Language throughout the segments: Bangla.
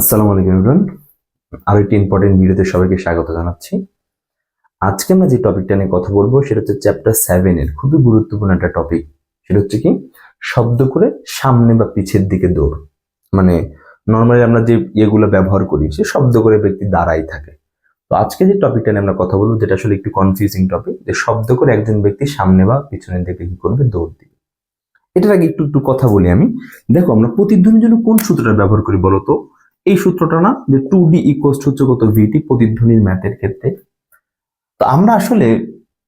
আসসালামু আলাইকুম এভরিওয়ান আরও একটি ইম্পর্টেন্ট ভিডিওতে সবাইকে স্বাগত জানাচ্ছি। আজকে আমরা যে টপিকটা নিয়ে কথা বলব, সেটা হচ্ছে চ্যাপ্টার সেভেন এর খুবই গুরুত্বপূর্ণ একটা টপিক সেটা হচ্ছে কি? শব্দ করে সামনে বা পিছের দিকে দৌড়। মানে নর্মালি আমরা যে ইয়েগুলো ব্যবহার করি, সে শব্দ করে ব্যক্তি দাঁড়াই থাকে। তো আজকে যে টপিকটা নিয়ে আমরা কথা বলব, যেটা আসলে একটু কনফিউজিং টপিক যে শব্দ করে একজন ব্যক্তি সামনে বা পিছনের দিকে কি করবে? দৌড় দিবে। এটার আগে একটু একটু কথা বলি আমি। দেখো, আমরা প্রতিধ্বনির জন্য কোন সূত্রটা ব্যবহার করি বলো তো? এই সূত্রটা না যে টু ডি ইকোয়াস হচ্ছে কত ভিটি প্রতিধ্বনির ম্যাথের ক্ষেত্রে। তো আমরা আসলে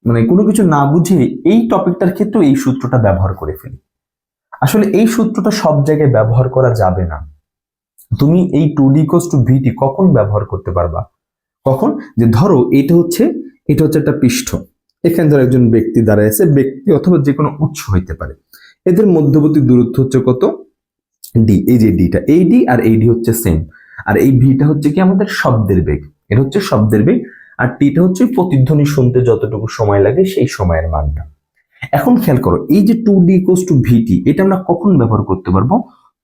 মানে কোনো কিছু না বুঝে এই টপিকটার ক্ষেত্রে এই সূত্রটা ব্যবহার করে ফেলি। আসলে এই সূত্রটা সব জায়গায় ব্যবহার করা যাবে না। তুমি এই two D equals two VT কখন ব্যবহার করতে পারবা? কখন? যে ধরো এটা হচ্ছে এটা হচ্ছে একটা পৃষ্ঠ। এখানে ধরো একজন ব্যক্তি দাঁড়ায় আছে, ব্যক্তি অথবা যে কোনো উৎস হইতে পারে। এদের মধ্যবর্তী দূরত্ব হচ্ছে কত? ডি এই যে ডিটা এই ডি আর এই ডি হচ্ছে সেম আর এই ভিটা হচ্ছে কি আমাদের শব্দের বেগ। এটা হচ্ছে শব্দের বেগ, আর টিটা হচ্ছে প্রতিধ্বনি শুনতে যতটুকু সময় লাগে সেই সময়ের মানটা। এখন খেয়াল করো, এই যে two D equals two VT এটা আমরা কখন ব্যবহার করতে পারব?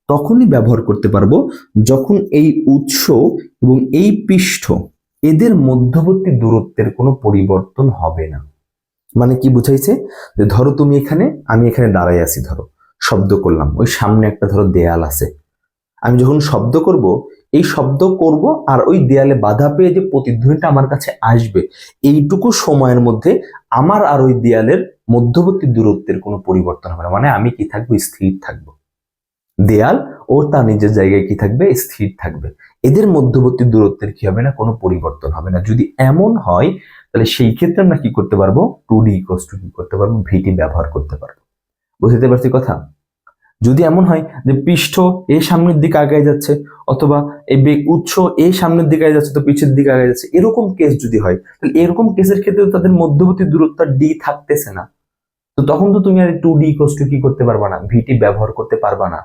তখনই ব্যবহার করতে পারব যখন এই উৎস এবং এই পৃষ্ঠ এদের মধ্যবর্তী দূরত্বের কোনো পরিবর্তন হবে না। মানে কি বুঝাইছে? যে ধরো তুমি এখানে, আমি এখানে দাঁড়াই আছি, ধরো। শব্দ করলাম। ওই সামনে একটা ধরো দেয়াল আছে। আমি যখন শব্দ করব, এই শব্দ করব আর ওই দেয়ালে বাধা পেয়ে যে প্রতিধ্বনিটা আমার কাছে আসবে, এইটুকু সময়ের মধ্যে আমার আর ওই দেয়ালের মধ্যবর্তী দূরত্বের কোনো পরিবর্তন হবে না। মানে আমি কি থাকব? স্থির থাকব। দেয়াল ও তার নিজের জায়গায় কি থাকবে? স্থির থাকবে। এদের মধ্যবর্তী দূরত্বের কি হবে না? কোনো পরিবর্তন হবে না। যদি এমন হয়, তাহলে সেই ক্ষেত্রে আমরা কি করতে পারব? টু ডি ইকোস টু কি করতে পারব। ভিটি ব্যবহার করতে পারব। বুঝতে পারছি কথা? যদি এমন হয় যে পৃষ্ঠ এ সামনের দিকে আগায় যাচ্ছে অথবা এই বেগ উৎস এ সামনের দিকে আগায় যাচ্ছে তো পিছের দিকে আগে যাচ্ছে, এরকম কেস যদি হয়, তাহলে এরকম কেসের ক্ষেত্রে তাদের মধ্যবর্তী দূরত্ব ডি থাকতেছে না। তো তখন তো তুমি আর টু ডি টু কি করতে পারবা না ভিটি ব্যবহার করতে পারবা না।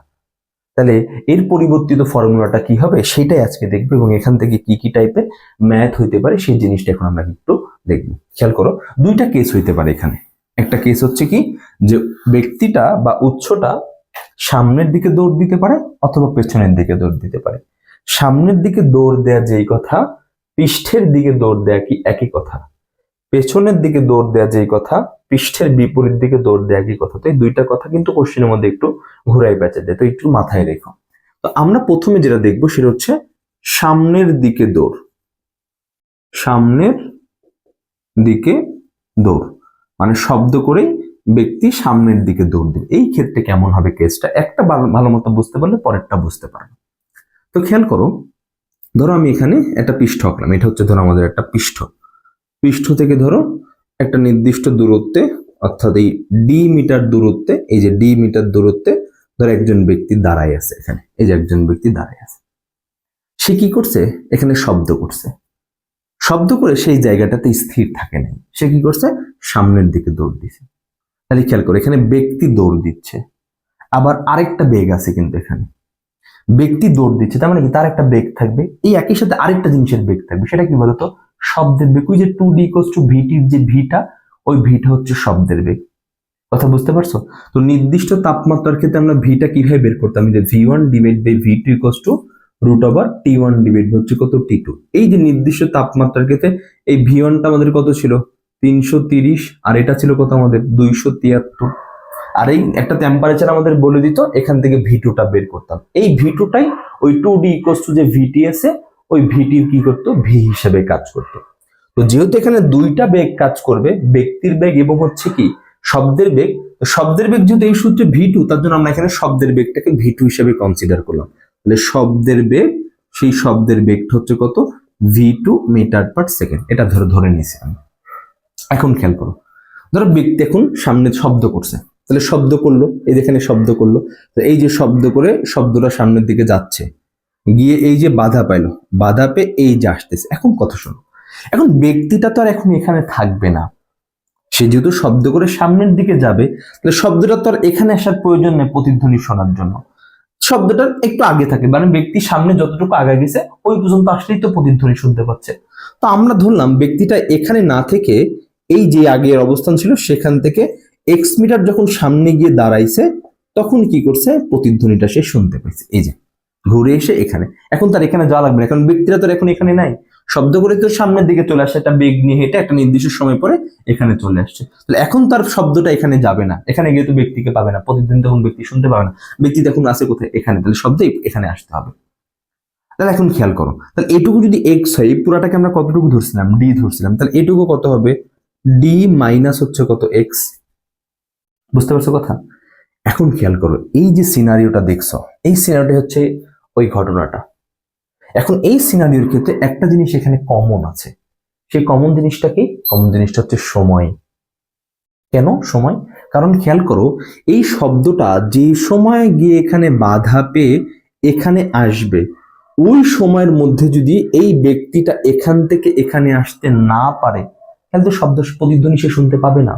তাহলে এর পরিবর্তিত ফর্মুলাটা কি হবে সেটাই আজকে দেখব এবং এখান থেকে কি কি টাইপের ম্যাথ হইতে পারে সেই জিনিসটা এখন আমরা একটু দেখব। খেয়াল করো, দুইটা কেস হইতে পারে এখানে। একটা কেস হচ্ছে কি? যে ব্যক্তিটা বা উৎসটা সামনের দিকে দৌড় দিতে পারে অথবা পেছনের দিকে দৌড় দিতে পারে। সামনের দিকে দৌড় দেয়া যেই কথা, পৃষ্ঠের দিকে দৌড় দেয়া কি একই কথা? পেছনের দিকে দৌড় দেয়া যেই কথা, পৃষ্ঠের বিপরীত দিকে দৌড় দেয়া কি কথা? তো এই দুইটা কথা কিন্তু কোশ্চেনের মধ্যে একটু ঘুরাই বেঁচে দেয়। তো একটু মাথায় রেখো। তো আমরা প্রথমে যেটা দেখব সেটা হচ্ছে সামনের দিকে দৌড়। সামনের দিকে দৌড়। মানে শব্দ করেই ব্যক্তি সামনের দিকে দৌড় দেবে। এই ক্ষেত্রে কেমন হবে কেসটা একটা ভালো মতো বুঝতে পারলে পরেরটা বুঝতে পারবে। তো খেয়াল করো, ধরো আমি এখানে একটা পৃষ্ঠ আঁকলাম। এটা হচ্ছে ধরো আমাদের একটা পৃষ্ঠ। পৃষ্ঠ থেকে ধরো একটা নির্দিষ্ট দূরত্বে, অর্থাৎ এই ডি মিটার দূরত্বে, এই যে ডি মিটার দূরত্বে ধরো একজন ব্যক্তি দাঁড়ায় আছে এখানে। এই যে একজন ব্যক্তি দাঁড়ায় আছে। সে কি করছে? এখানে শব্দ করছে। শব্দ করে সেই জায়গাটাতে স্থির থাকে নাই। সে কি করছে? সামনের দিকে দৌড় দিছে। তাহলে খেয়াল করো, এখানে ব্যক্তি দৌড় দিচ্ছে। আবার আরেকটা বেগ আছে কিন্তু এখানে। ব্যক্তি দৌড় দিচ্ছে, তার মানে কি? তার একটা বেগ থাকবে। এই একই সাথে আরেকটা জিনিসের বেগ থাকবে। সেটা কি বলতো? শব্দের বেগ। ওই যে টু ডি ইকোস টু ভিটির যে ভিটা ওই ভিটা হচ্ছে শব্দের বেগ। কথা বুঝতে পারছ? তো নির্দিষ্ট তাপমাত্রার ক্ষেত্রে আমরা ভিটা কীভাবে বের করতাম? যে V one divide by V two equals two root over T one divide হচ্ছে কত? টি টু এই যে নির্দিষ্ট তাপমাত্রার ক্ষেত্রে এই ভি ওয়ানটা আমাদের কত ছিল? তিনশো তিরিশ, আর এটা ছিল কত আমাদের? দুইশো তিয়াত্তর। আর এই একটা টেম্পারেচার আমাদের বলে দিত, এখান থেকে ভি টুটা বের করতাম। এই ভি টুটাই ওই টু ডি ইকোস টু যে ভিটি আছে ওই ভিটি কি করতো? ভি হিসেবে কাজ করতো। তো যেহেতু এখানে দুইটা বেগ কাজ করবে, ব্যক্তির বেগ এবং হচ্ছে কি? শব্দের বেগ। শব্দের বেগ যেহেতু এই সূত্রে ভি টু তার জন্য আমরা এখানে শব্দের বেগটাকে ভি টু হিসেবে কনসিডার করলাম। তাহলে শব্দের বেগ, সেই শব্দের বেগটা হচ্ছে কত? V two metre per second এটা ধরে ধরে নিছি আমি। এখন খেয়াল করো। ধরো ব্যক্তি এখন সামনে শব্দ করছে। তাহলে শব্দ করল, এই যেখানে শব্দ করল, তো এই যে শব্দ করে শব্দটা সামনের দিকে যাচ্ছে। গিয়ে এই যে বাধা পাইলো, বাধা পেয়ে এই যে আসতেছে। এখন কথা শোনো। এখন ব্যক্তিটা তো আর এখন এখানে থাকবে না। সে যেহেতু শব্দ করে সামনের দিকে যাবে, তাহলে শব্দটা তো আর এখানে আসার প্রয়োজন নেই প্রতিধ্বনি শোনার জন্য। শব্দটা একটু আগে থাকে মানে ব্যক্তির সামনে যতটুকু আগে গেছে, ওই পর্যন্ত আসলেই তো প্রতিধ্বনি শুনতে পাচ্ছে। তো আমরা ধরলাম ব্যক্তিটা এখানে না থেকে এই যে আগের অবস্থান ছিল, সেখান থেকে এক্স মিটার যখন সামনে গিয়ে দাঁড়াইছে, তখন কি করছে? প্রতিধ্বনিটা সে শুনতে পাইছে। এই যে, ঘুরে এসে এখানে। এখন তার এখানে যাওয়া লাগবে না এখন ব্যক্তিরা তো এখন এখানে নাই। শব্দ করে তো সামনের দিকে চলে আসে, একটা বেগ নিয়ে হেঁটে একটা নির্দিষ্ট সময় পরে এখানে চলে আসছে। তাহলে এখন তার শব্দটা এখানে যাবে না। এখানে গিয়ে তো ব্যক্তিকে পাবে না। প্রতিদিন তখন ব্যক্তি শুনতে পাবে না। ব্যক্তি তখন আসে কোথায়? এখানে। তাহলে শব্দ এখানে আসতে হবে। তাহলে এখন খেয়াল করো। তাহলে এটুকু যদি এক্স হয়, এই পুরাটাকে আমরা কতটুকু ধরছিলাম? ডি ধরছিলাম। তাহলে এটুকু কত হবে? ডি মাইনাস হচ্ছে কত এক্স বুঝতে পারছ কথা? এখন খেয়াল করো, এই যে সিনারিওটা দেখছ, এই সিনারিওটা হচ্ছে ওই ঘটনাটা। এখন এই সিনারিওর ক্ষেত্রে একটা জিনিস এখানে কমন আছে। সেই কমন জিনিসটা কি? কমন জিনিসটা হচ্ছে সময়। কেন সময়? কারণ খেয়াল করো, এই শব্দটা যে সময় গিয়ে এখানে বাধা পেয়ে এখানে আসবে, ওই সময়ের মধ্যে যদি এই ব্যক্তিটা এখান থেকে এখানে আসতে না পারে, তাহলে তো শব্দ প্রতিধ্বনি সে শুনতে পাবে না।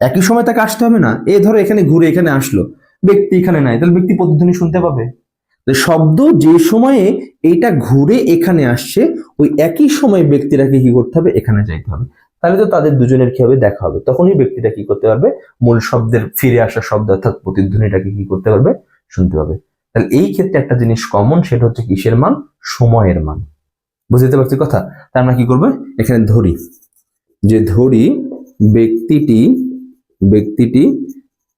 একই সময় তাকে আসতে হবে না। এ ধরো এখানে ঘুরে এখানে আসলো, ব্যক্তি এখানে নাই, তাহলে ব্যক্তি প্রতিধ্বনি শুনতে পাবে। শব্দ যে সময়ে এইটা ঘুরে এখানে আসছে, ওই একই সময় ব্যক্তিটাকে কি করতে হবে? এখানে যাইতে হবে। তাহলে তো তাদের দুজনের কি হবে? দেখা হবে। তখনই ব্যক্তিটা কি করতে পারবে? মূল শব্দের ফিরে আসা শব্দ অর্থাৎ প্রতিধ্বনিটাকে কি করতে পারবে? শুনতে পারবে তাহলে এই ক্ষেত্রে একটা জিনিস কমন সেটা হচ্ছে কিসের মান? সময়ের মান। বুঝতে পারছি কথা? তা আমরা কি করব? এখানে ধরি। যে ধরি, ব্যক্তিটি ব্যক্তিটি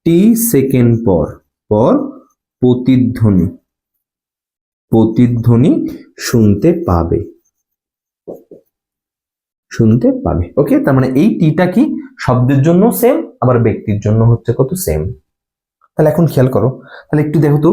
টি সেকেন্ড পর পর প্রতিধ্বনি। প্রতিধ্বনি শুনতে পাবে। শুনতে পাবে। ওকে তার মানে এই টিটা কি শব্দের জন্য সেম আবার ব্যক্তির জন্য হচ্ছে কত সেম তাহলে এখন খেয়াল করো। তাহলে একটু দেখো তো,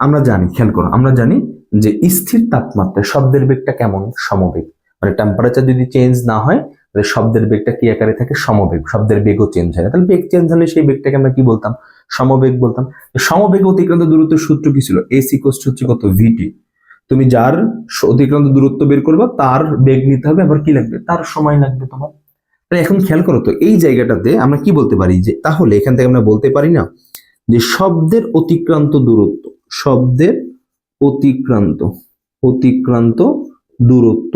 আমরা জানি, খেয়াল করো, আমরা জানি যে স্থির তাপমাত্রায় শব্দের বেগটা কেমন? সমবেগ। মানে টেম্পারেচার যদি চেঞ্জ না হয় তাহলে শব্দের বেগটা কি আকারে থাকে? সমবেগ। শব্দের বেগও চেঞ্জ হয় না। তাহলে বেগ চেঞ্জ হলে সেই বেগটাকে আমরা কি বলতাম? সমবেগ বলতাম। সমবেগ অতিক্রান্ত দূরত্বের সূত্র কি ছিল? এসি কোস্ট হচ্ছে কত? ভিটি তুমি যার অতিক্রান্ত দূরত্ব বের করবে, তার বেগ নিতে হবে। আবার কি লাগবে? তার সময় লাগবে তোমার। তাহলে এখন খেয়াল করো তো, এই জায়গাটাতে আমরা কি বলতে পারি? যে তাহলে এখান থেকে আমরা বলতে পারি না যে শব্দের অতিক্রান্ত দূরত্ব, শব্দের অতিক্রান্ত অতিক্রান্ত দূরত্ব।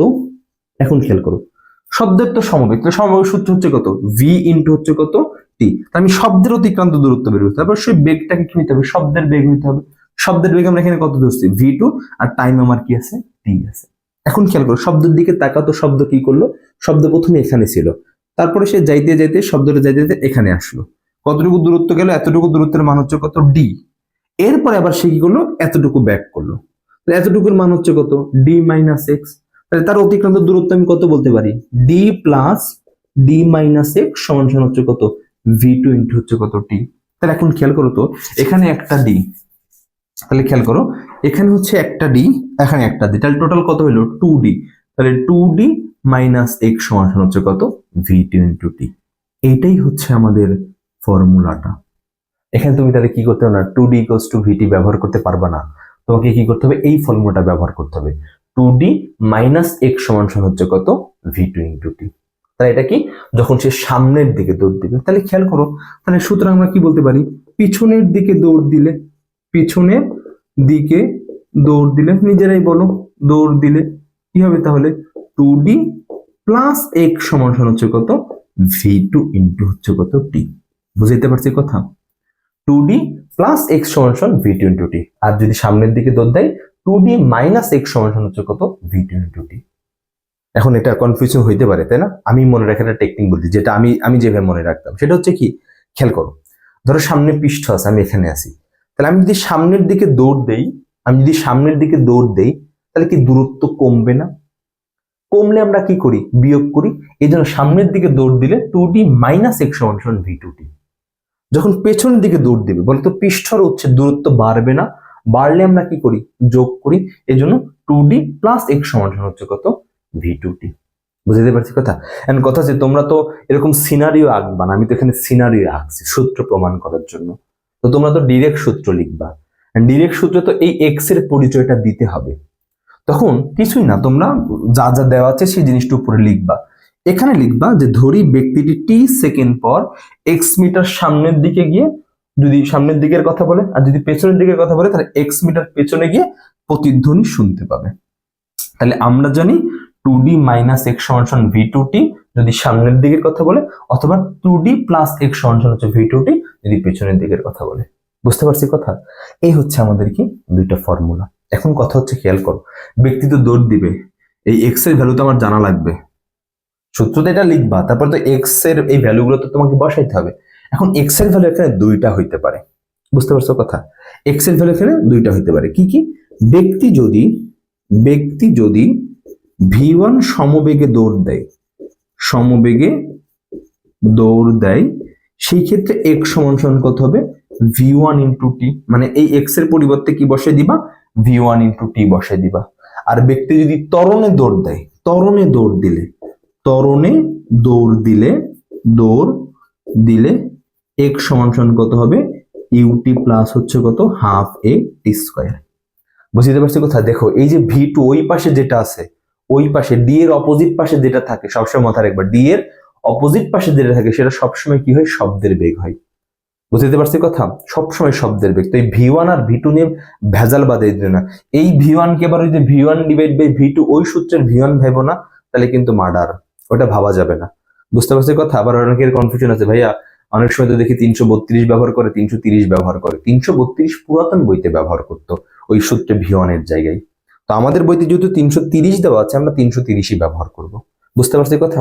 এখন খেয়াল করো শব্দের তো সমবেগ তাহলে সমবেগ সূত্র হচ্ছে কত? ভি ইন্টু হচ্ছে কত? টি আমি শব্দের অতিক্রান্ত দূরত্ব বের করতে হবে সেই বেগটাকে কি নিতে হবে? শব্দের বেগ নিতে হবে। শব্দের বেগ আমরা এখানে কত ধরছি? ভি টু আর টাইম আমার কি আছে? টি আছে। এখন খেয়াল করো, শব্দের দিকে তাকাতো শব্দ কি করল? শব্দ প্রথমে এখানে ছিল। তারপরে সে যাইতে যাইতে, শব্দটা যাইতে যাইতে এখানে আসলো। কতটুকু দূরত্ব গেল? এতটুকু দূরত্বের মান হচ্ছে কত? ডি এরপরে আবার সে কি করল? এতটুকু ব্যাক করল। এতটুকুর মান হচ্ছে কত? ডি মাইনাস এক্স তাহলে তার অতিক্রান্ত দূরত্ব আমি কত বলতে পারি? D plus D minus X সমান সমান হচ্ছে কত? ভি টু ইন্টু হচ্ছে কত টি তাহলে এখন খেয়াল করো তো, এখানে একটা ডি তাহলে খেয়াল করো, এখানে হচ্ছে একটা ডি এখানে একটা ডি তাহলে টোটাল কত হলো? টু ডি তাহলে টু ডি মাইনাস এক্স সমান হচ্ছে কত? ভি টু ইন্টু টি এইটাই হচ্ছে আমাদের ফর্মুলাটা। এখানে তুমি তাহলে কি করতে হবে না? Two D equals two VT ব্যবহার করতে পারবে না। তোমাকে কি করতে হবে? এই ফর্মুলাটা ব্যবহার করতে হবে। টু ডি মাইনাস এক্স সমান সমান হচ্ছে কত? ভি টু ইন্টু টি তাহলে এটা কি? যখন সে সামনের দিকে দৌড় দিবে, তাহলে খেয়াল করো, তাহলে সুতরাং আমরা কি বলতে পারি? পিছনের দিকে দৌড় দিলে, পিছনের দিকে দৌড় দিলে, নিজেরাই বলো, দৌড় দিলে কি হবে তাহলে? টু ডি প্লাস এক্স সমান সমান হচ্ছে কত? ভি টু ইন্টু হচ্ছে কত টি বুঝতে পারছি কথা? টু ডি প্লাস এক্স সমান সমান ভি টু ইন্টু টি আর যদি সামনের দিকে দৌড় দেয় টু ডি মাইনাস এক্স সমান হচ্ছে কত? ভি টু ইন্টু টি এখন এটা কনফিউশন হইতে পারে, তাই না? আমি মনে রাখার একটা টেকনিক বলছি, যেটা আমি আমি যেভাবে মনে রাখতাম। সেটা হচ্ছে কি? খেয়াল করো, ধরো সামনে পৃষ্ঠ আছে, আমি এখানে আছি। তাহলে আমি যদি সামনের দিকে দৌড় দেই, আমি যদি সামনের দিকে দৌড় দেই, তাহলে কি দূরত্ব কমবে না? কমলে আমরা কি করি? বিয়োগ করি। এই জন্য সামনের দিকে দৌড় দিলে টু ডি মাইনাস এক্স সমান ভি টু টি যখন পেছনের দিকে দৌড় দিবে, বলতো পৃষ্ঠর হচ্ছে দূরত্ব বাড়বে না বাড়লে আমরা কি করি? যোগ করি। এই জন্য টু ডি প্লাস এক্স সমান হচ্ছে কত? ভি টু টি বুঝতে পারছি কথা? এন্ড কথা হচ্ছে, তোমরা তো এরকম সিনারিও আঁকবা না। আমি তো এখানে সিনারিও আঁকছি, সূত্র প্রমাণ করার জন্য। তো তোমরা তো ডিরেক্ট সূত্র লিখবা। ডিরেক্ট সূত্রে তো এই এক্সের পরিচয়টা দিতে হবে। তখন কিছুই না, তোমরা যা যা দেওয়া আছে সেই জিনিসটা উপরে লিখবা। এখানে লিখবা যে ধরি ব্যক্তিটি টি সেকেন্ড পর এক্স মিটার সামনের দিকে গিয়ে যদি সামনের দিকের কথা বলে, আর যদি পেছনের দিকের কথা বলে, তাহলে এক্স মিটার পেছনে গিয়ে প্রতিধ্বনি শুনতে পাবে। তাহলে আমরা জানি টু ডি মাইনাস এক্স সমান ভি টু টি যদি সামনের দিকের কথা বলে, অথবা টু ডি প্লাস এক্স সমান হচ্ছে ভি টু টি যদি পেছনের দিকের কথা বলে। বুঝতে পারছি কথা? এই হচ্ছে আমাদের কি? দুইটা ফর্মুলা এখন কথা হচ্ছে খেয়াল করো, ব্যক্তি তো দৌড় দিবে। এই এক্সের ভ্যালু তো আমার জানা লাগবে। সূত্রতে এটা লিখবা, তারপর তো এক্সের এই ভ্যালুগুলো তো তোমাকে বসাইতে হবে। এখন এক্সের ভ্যালু এখানে দুইটা হইতে পারে। বুঝতে পারছ কথা? এক্সের ভ্যালু এখানে দুইটা হইতে পারে। কি কি? ব্যক্তি যদি ব্যক্তি যদি ভি ওয়ান সমবেগে দৌড় দেয়, সমবেগে দৌড় দেয়, সেই ক্ষেত্রে এক্স সমান সমান কত হবে? ভি ওয়ান ইন্টু টি মানে এই এক্সের পরিবর্তে কি বসে দিবা? ভি ওয়ান ইন্টু টি বসে দিবা। আর ব্যক্তি যদি তরণে দৌড় দেয় তরণে দৌড় দিলে তরণে দৌড় দিলে দৌড় দিলে এক্স সমান সমান কত হবে? ইউটি প্লাস হচ্ছে কত? হাফ এ টি স্কোয়ার বুঝতে পারছি কথা? দেখো, এই যে ভি টু ওই পাশে যেটা আছে, ওই পাশে ডি এর অপোজিট পাশে যেটা থাকে, সবসময় মাথায় রাখবা ডি এর অপোজিট পাশে যেটা থাকে, সেটা সবসময় কি হয়? শব্দের বেগ হয়। বুঝতে পারছি কথা? সবসময় শব্দের বেগ। তো এই ভি ওয়ান আর ভি টু নিয়ে ভেজাল বাদে দিও না। এই ভি কে আবার ওই যে v one divide by v two ওই সূত্রের ভি ওয়ান ভাইবো না, তাহলে কিন্তু মার্ডার ওটা ভাবা যাবে না। বুঝতে পারছি কথা? আবার অনেকের কনফিউশন আছে, ভাইয়া অনেক সময় তো দেখি তিনশো বত্রিশ ব্যবহার করে, তিনশো তিরিশ ব্যবহার করে। তিনশো বত্রিশ পুরাতন বইতে ব্যবহার করতো ওই সূত্রে ভি ওয়ানের জায়গায়। তো আমাদের বইতে যেহেতু তিনশো তিরিশ দেওয়া আছে, আমরা তিনশো তিরিশই ব্যবহার করব। বুঝতে পারছি কথা?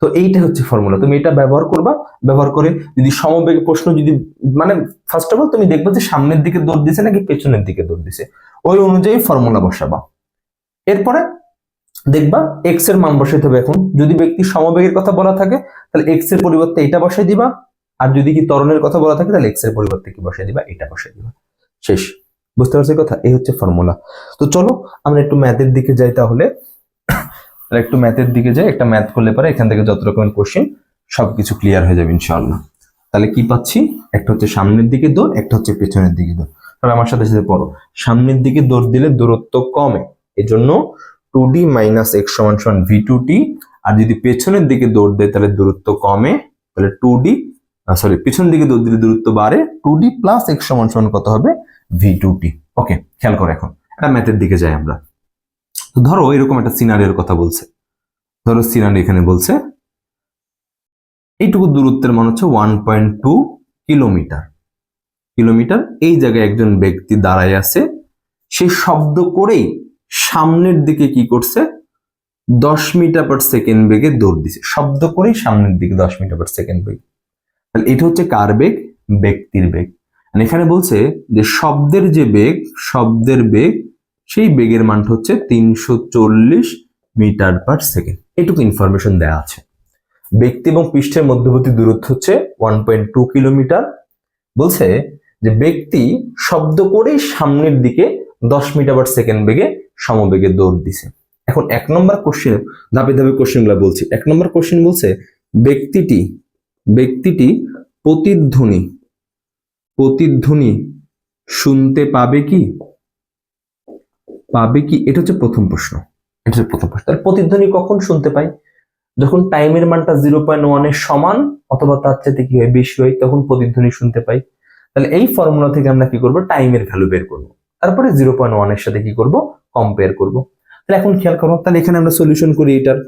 তো এইটা হচ্ছে ফর্মুলা তুমি এটা ব্যবহার করবা, ব্যবহার করে যদি সমবেগে প্রশ্ন যদি মানে ফার্স্ট অফ অল তুমি দেখবে যে সামনের দিকে দৌড় দিছে নাকি পেছনের দিকে দৌড় দিছে। ওই অনুযায়ী ফর্মুলা বসাবা। এরপরে দেখবা এক্সের মান বসাইতে হবে এখন। যদি ব্যক্তি সমবেগের কথা বলা থাকে, তাহলে এক্সের পরিবর্তে এটা বসাই দিবা। আর যদি কি তরণের কথা বলা থাকে, তাহলে এক্সের পরিবর্তে কি বসাই দিবা? এটা বসাই দিবা। শেষ। বুঝতে পারছি কথা? এই হচ্ছে ফর্মুলা তো চলো, আমরা একটু ম্যাথের দিকে যাই তাহলে। একটু ম্যাথের দিকে যাই। একটা ম্যাথ করলে পরে এখান থেকে যত রকমের কোশ্চেন সবকিছু ক্লিয়ার হয়ে যাবে ইনশাআল্লাহ। তাহলে কি পাচ্ছি? একটা হচ্ছে সামনের দিকে দৌড়, একটা হচ্ছে পেছনের দিকে দৌড়। তাহলে আমার সাথে সাথে পড়ো। সামনের দিকে দৌড় দিলে দূরত্ব কমে। এজন্য টু ডি মাইনাস এক্স সমান সমান ভি টু টি আর যদি পেছনের দিকে দৌড় দেয়, তাহলে দূরত্ব কমে। তাহলে টু ডি সরি পিছন দিকে দূরত্ব বাড়ে টু ডি প্লাস এক্স সমান সমান কত হবে? ভি টু টি ওকে খেয়াল করো এখন। এটা ম্যাথের দিকে যাই আমরা। ধরো এরকম একটা সিনারিওর কথা বলছে। ধরো সিনারি এখানে বলছে, এইটুকু দূরত্বের মান হচ্ছে one point two kilometre kilometre এই জায়গায় একজন ব্যক্তি দাঁড়ায় আছে। সে শব্দ করেই সামনের দিকে কি করছে? দশ মিটার পার সেকেন্ড বেগে দৌড় দিছে। শব্দ করেই সামনের দিকে দশ মিটার পার সেকেন্ড বেগ। তাহলে এটা হচ্ছে কার বেগ? ব্যক্তির বেগ। এখানে বলছে যে শব্দের যে বেগ, শব্দের বেগ, সেই বেগের মানটা হচ্ছে তিনশো চল্লিশ মিটার পার সেকেন্ড। এটুকু ইনফরমেশন দেওয়া আছে। ব্যক্তি এবং পৃষ্ঠের মধ্যবর্তী দূরত্ব হচ্ছে ওয়ান পয়েন্ট টু কিলোমিটার। বলছে যে ব্যক্তি শব্দ করেই সামনের দিকে দশ মিটার পার সেকেন্ড বেগে সমবেগে দৌড় দিছে। এখন এক নম্বর কোশ্চেন ধাপে ধাপে কোশ্চেনগুলো বলছি। এক নম্বর কোশ্চেন বলছে, ব্যক্তিটি ব্যক্তিটি প্রতিধ্বনি। প্রতিধ্বনি শুনতে পাবে কি? পাবে কি? এটা হচ্ছে প্রথম প্রশ্ন। এটা হচ্ছে প্রথম প্রশ্ন। তাহলে প্রতিধ্বনি কখন শুনতে পাই? যখন টাইমের মানটা জিরো পয়েন্ট ওয়ানের সমান অথবা তার চাইতে কি হয় বেশি হয়, তখন প্রতিধ্বনি শুনতে পাই। তাহলে এই ফর্মুলা থেকে আমরা কি করব? টাইমের ভ্যালু বের করব। তারপরে জিরো পয়েন্ট ওয়ানের সাথে কি করব? কম্পেয়ার করব। তাহলে এখন খেয়াল করো, তাহলে এখানে আমরা সলিউশন করি এটার।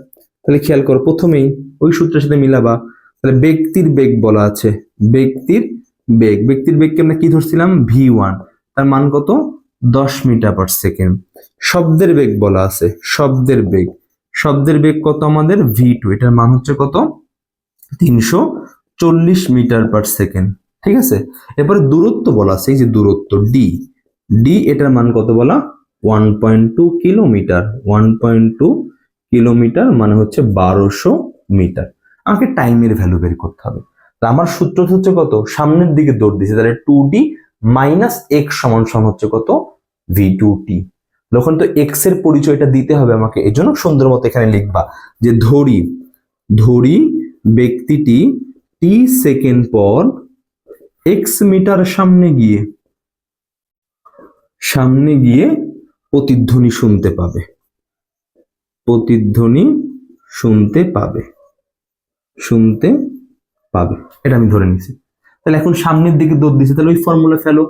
তাহলে খেয়াল করো, প্রথমেই ওই সূত্রের সাথে মিলাবা। তাহলে ব্যক্তির বেগ বলা আছে। ব্যক্তির বেগ। ব্যক্তির বেগকে আমরা কি ধরছিলাম? ভি ওয়ান তার মান কত? দশ মিটার পার সেকেন্ড শব্দের বেগ বলা আছে। শব্দের বেগ। শব্দের বেগ কত আমাদের? ভি টু এটার মান হচ্ছে কত? তিনশো চল্লিশ মিটার পার সেকেন্ড ঠিক আছে? এরপরে দূরত্ব বলা আছে। এই যে দূরত্ব ডি ডি এটার মান কত বলা? One point two kilometre one point two kilometre মানে হচ্ছে বারোশো মিটার। আমাকে টাইমের ভ্যালু বের করতে হবে। তা আমার সূত্র হচ্ছে কত? সামনের দিকে দৌড় দিছে তাহলে টু ডি মাইনাস এক্স সমান সমান হচ্ছে কত? ভি টু টি তখন তো এক্সের পরিচয়টা দিতে হবে আমাকে, এই জন্য সুন্দর মতো এখানে লিখবা যে ধরি ধরি ব্যক্তিটি টি সেকেন্ড পর এক্স মিটার সামনে গিয়ে সামনে গিয়ে প্রতিধ্বনি শুনতে পাবে। প্রতিধ্বনি শুনতে পাবে। শুনতে পাবে। এটা আমি ধরে নিছি। তাহলে এখন সামনের দিকে দৌড় দিছে। তাহলে ওই ফর্মুলা ফেলো।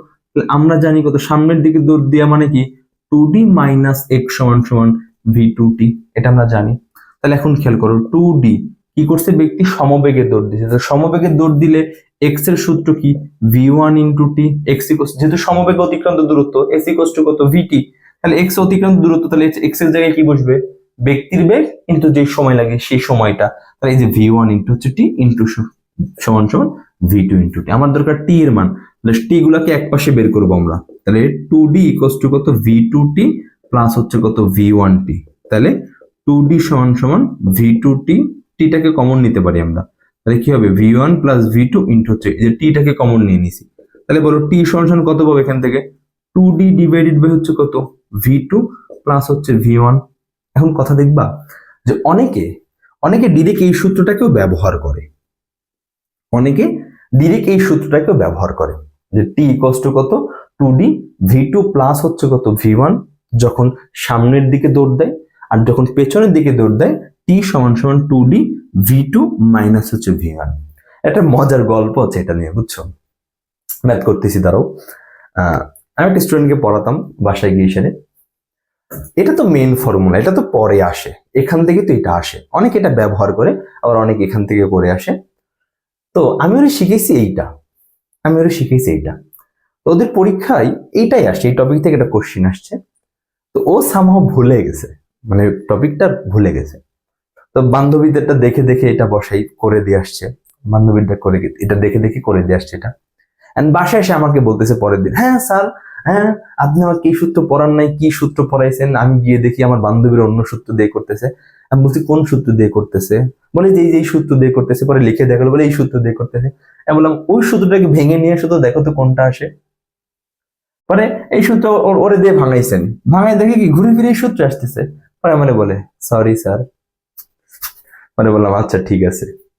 আমরা জানি কত? সামনের দিকে দৌড় দেওয়া মানে কি? টু ডি মাইনাস এক্স সমান সমান ভি টু টি এটা আমরা জানি। তাহলে এখন খেয়াল করো টু ডি কি করছে? ব্যক্তি সমবেগে দৌড় দিছে। তো সমবেগে দৌড় দিলে এক্সের সূত্র কি? V one into t x equals যেহেতু সমবেগে অতিক্রান্ত দূরত্ব এস ইকোস টু কত? ভিটি তাহলে এক্স অতিক্রান্ত দূরত্ব, তাহলে এক্সের জায়গায় কি বসবে? ব্যক্তির বেগ কিন্তু যে সময় লাগে সেই সময়টা। তাহলে এই যে ভি ওয়ান ইন্টু হচ্ছে টি ইন্টু সমান সমান ভি টু ইন্টু টি আমার দরকার টি এর মান। তাহলে টি গুলাকে এক পাশে বের করব আমরা। তাহলে টু ডি ইকোয়াস টু কত ভি টু টি প্লাস হচ্ছে কত ভি ওয়ান টি তাহলে টু ডি সমান সমান ভি টু টি টিটাকে কমন নিতে পারি আমরা। তাহলে কি হবে? V one plus v two into হচ্ছে যে টিটাকে কমন নিয়ে নিছি। তাহলে বলো টি সমান সমান কত পাবো এখান থেকে? টু ডি ডিভাইডেড বাই হচ্ছে কত? ভি টু প্লাস হচ্ছে ভি ওয়ান এখন কথা দেখবা যে অনেকে অনেকে ডিরেক্ট এই সূত্রটাকেও ব্যবহার করে। অনেকে ডিরেক্ট এই সূত্রটাকেও ব্যবহার করে যে টি ইকস টু কত? Two d v two plus হচ্ছে কত? ভি ওয়ান যখন সামনের দিকে দৌড় দেয় আর যখন পেছনের দিকে দৌড় দেয় টি সমান সমান two d v two minus হচ্ছে ভি ওয়ান একটা মজার গল্প আছে এটা নিয়ে, বুঝছ? ম্যাথ করতেছি, দাঁড়াও। আমি একটা স্টুডেন্টকে পড়াতাম বাসায় গিয়ে সেরে এটা তো মেন ফর্মুলা এটা তো পরে আসে। এখান থেকে তো এটা আসে। অনেকে এটা ব্যবহার করে, আবার অনেক এখান থেকে করে আসে। তো আমি ওরা শিখেছি এইটা। আমি ওরা শিখেছি এইটা। ওদের পরীক্ষায় এইটাই আসে, এই টপিক থেকে একটা কোশ্চিন আসছে। তো ও সামহাও ভুলে গেছে। মানে টপিকটা ভুলে গেছে। তো বান্ধবীদেরটা দেখে দেখে এটা বসাই করে দিয়ে আসছে। বান্ধবীটা করে, এটা দেখে দেখে করে দিয়ে আসছে এটা। এন্ড বাসায় এসে আমাকে বলতেছে পরের দিন হ্যাঁ স্যার হ্যাঁ আপনি আমার কি সূত্র পড়ান নাই, কি সূত্র পড়াইছেন? আমি গিয়ে দেখি আমার বান্ধবীর অন্য সূত্র দিয়ে করতেছে। আমি বলছি, কোন সূত্র দিয়ে করতেছে? বলে, যে এই যে সূত্র দিয়ে করতেছে, পরে লিখে দেখাল, বলে, এই সূত্র দিয়ে করতেছে। আমি বললাম, ওই সূত্রটাকে ভেঙে নিয়ে শুধু দেখো তো কোনটা আসে। পরে এই সূত্র ওর- দিয়ে ভাঙাইছেন। ভাঙাই দেখে কি ঘুরে ফিরে এই সূত্র আসতেছে? পরে মানে বলে সরি স্যার মানে বললাম আচ্ছা ঠিক আছে।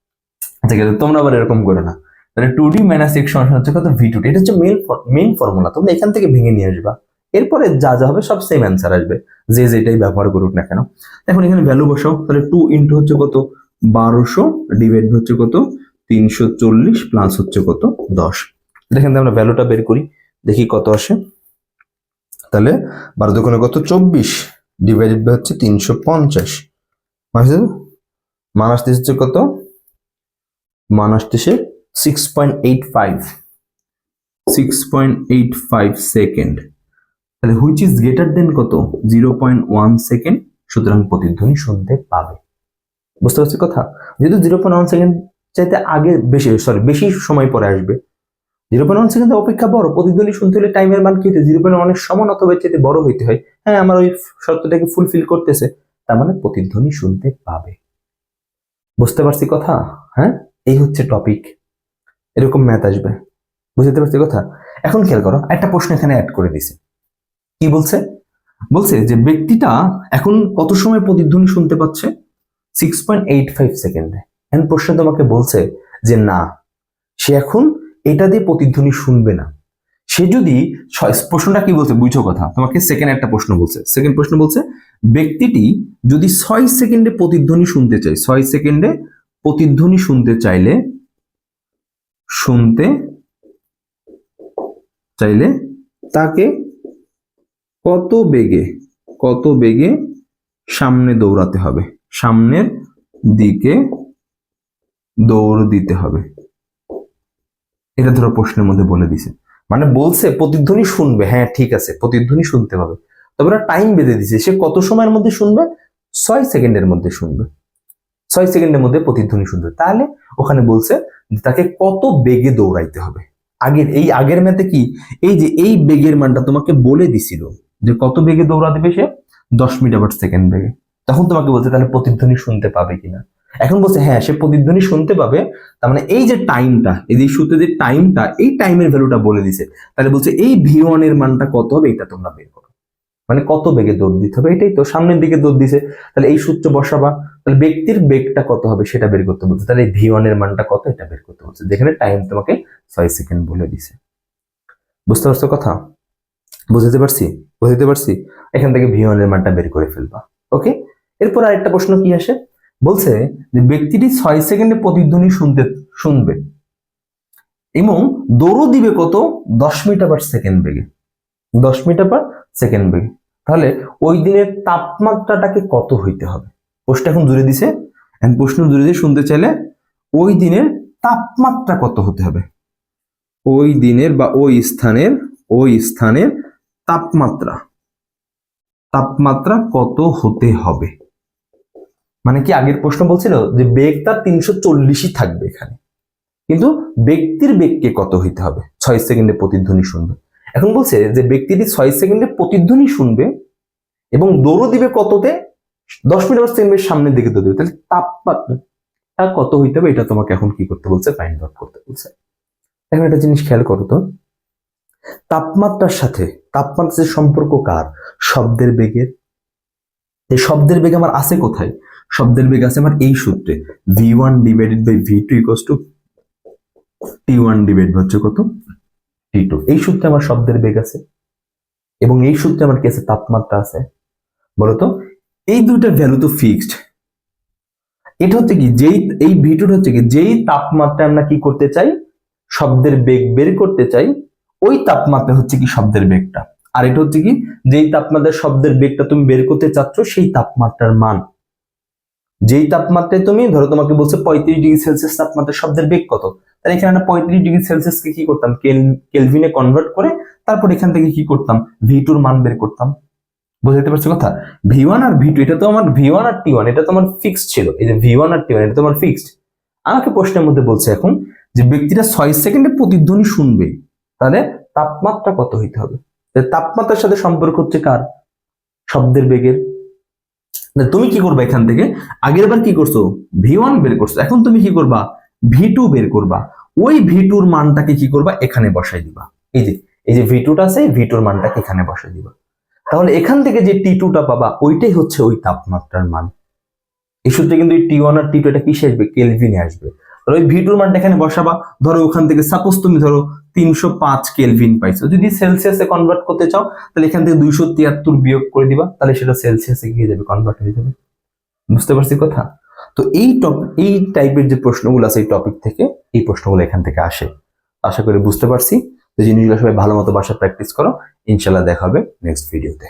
আচ্ছা তোমরা আবার এরকম করো না। তাহলে টু ডি মাইনাস এক্স সমান হচ্ছে কত? ভি টু এটা হচ্ছে মেন মেন ফর্মুলা তোমরা এখান থেকে ভেঙে নিয়ে আসবা। এরপরে যা যা হবে সব সেম অ্যান্সার আসবে। যে যেটাই ব্যবহার করুক না কেন। এখন এখানে ভ্যালু বসাও। তাহলে টু ইন্টু হচ্ছে কত? বারোশো ডিভাইড হচ্ছে কত? তিনশো চল্লিশ প্লাস হচ্ছে কত? দশ। থেকে আমরা ভ্যালুটা বের করি। দেখি কত আসে। তাহলে বারো দোকানে কত? চব্বিশ ডিভাইডেড বাই হচ্ছে তিনশো পঞ্চাশ। মান হচ্ছে কত? মান আসতেছে six point eight five six point eight five second তাহলে হুইচ ইজ গ্রেটার দেন কত? জিরো পয়েন্ট ওয়ান সেকেন্ড সুতরাং প্রতিধ্বনি শুনতে পাবে। বুঝতে পারছি কথা? যেহেতু জিরো পয়েন্ট ওয়ান সেকেন্ড চাইতে আগে বেশি সরি বেশি সময় পরে আসবে। জিরো পয়েন্ট ওয়ান সেকেন্ড অপেক্ষা বড়, প্রতিধ্বনি শুনতে হলে টাইমের মান কি হতে জিরো পয়েন্ট অনেক সমান অথবা চাইতে বড় হইতে হয়। হ্যাঁ আমার ওই শর্তটাকে ফুলফিল করতেছে। তার মানে প্রতিধ্বনি শুনতে পাবে। বুঝতে পারছি কথা? হ্যাঁ এই হচ্ছে টপিক এরকম ম্যাথ আসবে। বুঝতে পারছি কথা? এখন খেয়াল করো, একটা প্রশ্ন এখানে অ্যাড করে দিছে কি বলছে? বলছে যে ব্যক্তিটা এখন কত সময় প্রতিধ্বনি শুনতে পাচ্ছে? সিক্স পয়েন্ট এইট ফাইভ সেকেন্ডে এখন প্রশ্ন তোমাকে বলছে যে না, সে এখন এটা দিয়ে প্রতিধ্বনি শুনবে না। সে যদি প্রশ্নটা কি বলছে? বুঝছ কথা। তোমাকে সেকেন্ড একটা প্রশ্ন বলছে। সেকেন্ড প্রশ্ন বলছে, ব্যক্তিটি যদি ছয় সেকেন্ডে প্রতিধ্বনি শুনতে চায়, ছয় সেকেন্ডে প্রতিধ্বনি শুনতে চাইলে শুনতে চাইলে তাকে কত বেগে কত বেগে সামনে দৌড়াতে হবে। সামনের দিকে দৌড় দিতে হবে। এটা ধরো প্রশ্নের মধ্যে বলে দিছে। মানে বলছে, প্রতিধ্বনি শুনবে। হ্যাঁ ঠিক আছে, প্রতিধ্বনি শুনতে হবে। তবে টাইম বেঁধে দিছে। সে কত সময়ের মধ্যে শুনবে? ছয় সেকেন্ডের মধ্যে শুনবে। ছয় সেকেন্ডের মধ্যে প্রতিধ্বনি শুনবে তাহলে ওখানে বলছে তাকে কত বেগে দৌড়াইতে হবে। আগের, এই আগের ম্যাথে কি? এই যে এই বেগের মানটা তোমাকে বলে দিছিল যে কত বেগে দৌড়া দেবে সে? দশ মিটার পার সেকেন্ড বেগে। তখন তোমাকে বলছে তাহলে প্রতিধ্বনি শুনতে পাবে কিনা। এখন বলছে হ্যাঁ সে প্রতিধ্বনি শুনতে পাবে, তার মানে এই যে টাইমটা, এই যে শুতে যে টাইমটা, এই টাইমের ভ্যালুটা বলে দিছে। তাহলে বলছে এই ভি ওয়ানের মানটা কত হবে? এটা তোমরা বের করো। মানে কত বেগে দৌড় দিতে হবে? এটাই তো, সামনের দিকে দৌড় দিছে। তাহলে এই সূত্র বসাবা। তাহলে ব্যক্তির বেগটা কত হবে সেটা বের করতে বলছে। তাহলে ভি ওয়ানের মানটা কত এটা বের করতে বলছে। যেখানে টাইম তোমাকে ছয় সেকেন্ড বলে দিছে। বুঝতে পারছ কথা? বুঝতে পারছি? বুঝতে পারছি? এখান থেকে ভি এর মানটা বের করে ফেলবা। ওকে এরপর আরেকটা প্রশ্ন কি আসে? বলছে যে ব্যক্তিটি ছয় সেকেন্ডে প্রতিধ্বনি শুনতে, শুনবে এবং দৌড়ও দিবে কত? দশ মিটার পার সেকেন্ড বেগে। দশ মিটার পার সেকেন্ড বেগে। তাহলে ওই দিনের তাপমাত্রাটাকে কত হইতে হবে? প্রশ্ন এখন জুড়ে দিছে। প্রশ্ন জুড়ে দিয়ে শুনতে চাইলে ওই দিনের তাপমাত্রা কত হতে হবে? ওই দিনের বা ওই স্থানের ওই স্থানের তাপমাত্রা। তাপমাত্রা কত হতে হবে? মানে কি আগের প্রশ্ন বলছিল যে বেগ তার তিনশো চল্লিশই থাকবে এখানে। কিন্তু ব্যক্তির বেগকে কত হইতে হবে? ছয় সেকেন্ডে প্রতিধ্বনি শুনবে। এখন বলছে যে ব্যক্তিটি ছয় সেকেন্ডে প্রতিধ্বনি শুনবে এবং দৌড় দিবে কততে? দশ মিটার সেকেন্ডের সামনের দিকে দৌড় দিবে। তাহলে তাপমাত্রা কত হইতে হবে? এটা তোমাকে এখন কি করতে বলছে? ফাইন্ড আউট করতে বলছে। এখন একটা জিনিস খেয়াল করো তো। তাপমাত্রার সাথে, তাপমাত্রার সম্পর্ক কার? শব্দের বেগের। এই শব্দের বেগ আমার আছে কোথায়? শব্দের বেগ আছে আমার এই সূত্রে। V one divided by v two equals two t one divide হচ্ছে কত? টি টু এই সূত্রে আমার শব্দের বেগ আছে এবং এই সূত্রে আমার কি আছে? তাপমাত্রা আছে। বলতো, এই দুইটা ভ্যালু তো ফিক্সড এটা হচ্ছে কি, যেই, এই ভিটুর হচ্ছে কি, যেই তাপমাত্রা আমরা কি করতে চাই, শব্দের বেগ বের করতে চাই, ওই তাপমাত্রা হচ্ছে কি শব্দের বেগটা। আর এটা হচ্ছে কি, যেই তাপমাত্রার শব্দের বেগটা তুমি বের করতে চাচ্ছ, সেই তাপমাত্রার মান। যেই তাপমাত্রায় তুমি, ধরো তোমাকে বলছে পঁয়ত্রিশ ডিগ্রি সেলসিয়াস তাপমাত্রা, শব্দের বেগ কত? তাহলে এখানে আমরা পঁয়ত্রিশ ডিগ্রি সেলসিয়াসকে কি করতাম? কেলভিনে কনভার্ট করে তারপর এখান থেকে কি করতাম? ভি টুর মান বের করতাম। বুঝতে পারছ কথা? ভি ওয়ান আর ভি টু এটা তো আমার ভি ওয়ান আর টি ওয়ান এটা তো আমার ফিক্সড ছিল। এই যে ভি ওয়ান আর টি ওয়ান এটা তো আমার ফিক্সড আমাকে প্রশ্নের মধ্যে বলছে এখন যে ব্যক্তিটা ছয় সেকেন্ডে প্রতিধ্বনি শুনবে, তাহলে তাপমাত্রা কত হইতে হবে? তাপমাত্রার সাথে সম্পর্ক হচ্ছে কার? শব্দের বেগের। তুমি কি করবা এখান থেকে? আগের বার কি করছ? ভি ওয়ান বের করছ। এখন তুমি কি করবা? ভি টু বের করবা। ওই ভি টুর মানটাকে কি করবা? এখানে বসাই দিবা। এই যে এই যে ভি টুটা আছে ভি টুর মানটাকে এখানে বসাই দিবা। তাহলে এখান থেকে যে টি টুটা পাবা, ওইটাই হচ্ছে ওই তাপমাত্রার মান। এই সূত্রে কিন্তু টি ওয়ান আর টি টু এটা কিসে আসবে কেলভিনে আসবে। আর ওই ভি টুর মানটা এখানে বসাবা। ধরো ওখান থেকে সাপোজ তুমি ধরো তিনশো পাঁচ কেলভিন পাইছো। যদি সেলসিয়াসে কনভার্ট করতে চাও, তাহলে এখান থেকে দুইশো তিয়াত্তর বিয়োগ করে দিবা। তাহলে সেটা সেলসিয়াসে গিয়ে যাবে কনভার্ট হয়ে যাবে। বুঝতে পারছি কথা? তো এই টপ এই টাইপের যে প্রশ্নগুলো আছে এই টপিক থেকে এই প্রশ্নগুলো এখান থেকে আসে। আশা করি বুঝতে পারছি। যে জিনিসগুলো সবাই ভালো মতো বাসা প্র্যাকটিস করো। ইনশাল্লাহ দেখা হবে নেক্সট ভিডিওতে